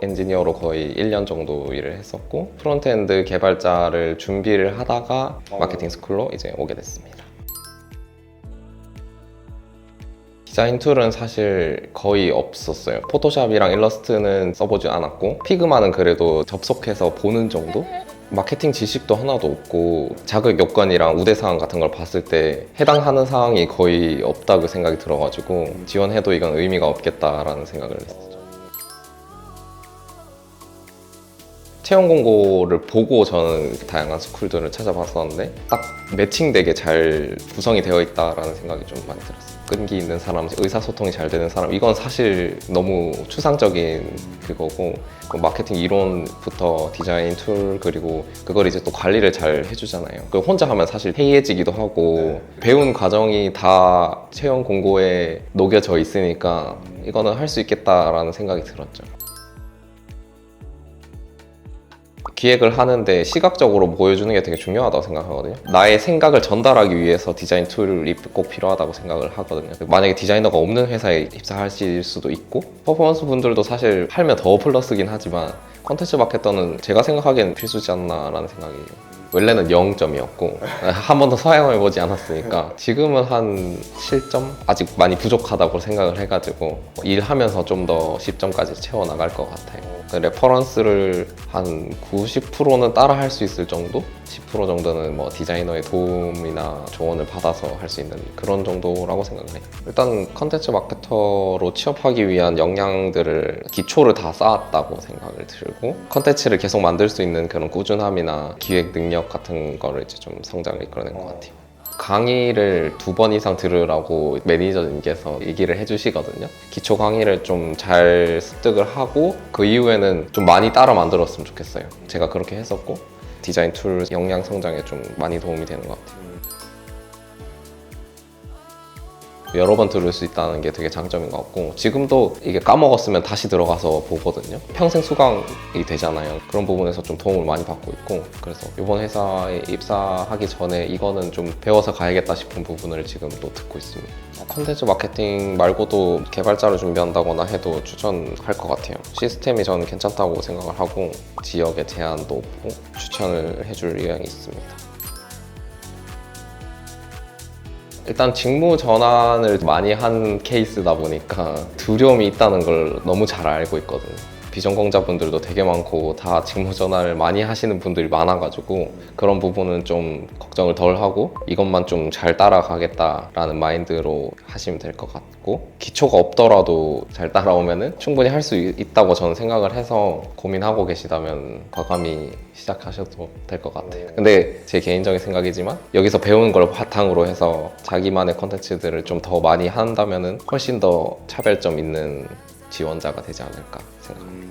엔지니어로 거의 1년 정도 일을 했었고 프론트엔드 개발자를 준비를 하다가 마케팅 스쿨로 이제 오게 됐습니다. 디자인 툴은 사실 거의 없었어요. 포토샵이랑 일러스트는 써보지 않았고 피그마는 그래도 접속해서 보는 정도? 마케팅 지식도 하나도 없고 자격 요건이랑 우대 사항 같은 걸 봤을 때 해당하는 사항이 거의 없다고 생각이 들어가지고 지원해도 이건 의미가 없겠다라는 생각을 했었죠. 채용 공고를 보고 저는 다양한 스쿨들을 찾아봤었는데 딱 매칭되게 잘 구성이 되어 있다라는 생각이 좀 많이 들었어요. 끈기 있는 사람, 의사소통이 잘 되는 사람 이건 사실 너무 추상적인 그거고 그 마케팅 이론부터 디자인 툴 그리고 그걸 이제 또 관리를 잘 해주잖아요. 그 혼자 하면 사실 해이해지기도 하고 배운 과정이 다 채용 공고에 녹여져 있으니까 이거는 할 수 있겠다라는 생각이 들었죠. 기획을 하는데 시각적으로 보여주는 게 되게 중요하다고 생각하거든요. 나의 생각을 전달하기 위해서 디자인 툴이 꼭 필요하다고 생각을 하거든요. 만약에 디자이너가 없는 회사에 입사하실 수도 있고 퍼포먼스 분들도 사실 팔면 더 플러스긴 하지만 컨텐츠 마케터는 제가 생각하기엔 필수지 않나라는 생각이 원래는 0점이었고 한 번도 사용해 보지 않았으니까 지금은 한 7점? 아직 많이 부족하다고 생각을 해가지고 일하면서 좀 더 10점까지 채워 나갈 것 같아요. 그 레퍼런스를 한 90%는 따라 할 수 있을 정도? 10% 정도는 뭐 디자이너의 도움이나 조언을 받아서 할 수 있는 그런 정도라고 생각을 해요. 일단 컨텐츠 마케터로 취업하기 위한 역량들을 기초를 다 쌓았다고 생각을 들고 컨텐츠를 계속 만들 수 있는 그런 꾸준함이나 기획 능력 같은 거를 이제 좀 성장을 이끌어낸 것 같아요. 강의를 두 번 이상 들으라고 매니저님께서 얘기를 해주시거든요. 기초 강의를 좀 잘 습득을 하고 그 이후에는 좀 많이 따라 만들었으면 좋겠어요. 제가 그렇게 했었고 디자인 툴 역량 성장에 좀 많이 도움이 되는 것 같아요. 여러 번 들을 수 있다는 게 되게 장점인 것 같고 지금도 이게 까먹었으면 다시 들어가서 보거든요. 평생 수강이 되잖아요. 그런 부분에서 좀 도움을 많이 받고 있고 그래서 이번 회사에 입사하기 전에 이거는 좀 배워서 가야겠다 싶은 부분을 지금 또 듣고 있습니다. 컨텐츠 마케팅 말고도 개발자를 준비한다거나 해도 추천할 것 같아요. 시스템이 저는 괜찮다고 생각을 하고 지역의 제한도 없고 추천을 해줄 의향이 있습니다 일단 직무 전환을 많이 한 케이스다 보니까 두려움이 있다는 걸 너무 잘 알고 있거든요. 비전공자분들도 되게 많고 다 직무 전환을 많이 하시는 분들이 많아가지고 그런 부분은 좀 걱정을 덜 하고 이것만 좀 잘 따라가겠다라는 마인드로 하시면 될 것 같고 기초가 없더라도 잘 따라오면은 충분히 할 수 있다고 저는 생각을 해서 고민하고 계시다면 과감히 시작하셔도 될 것 같아요. 근데 제 개인적인 생각이지만 여기서 배우는 걸 바탕으로 해서 자기만의 컨텐츠들을 좀 더 많이 한다면은 훨씬 더 차별점 있는 지원자가 되지 않을까 생각합니다.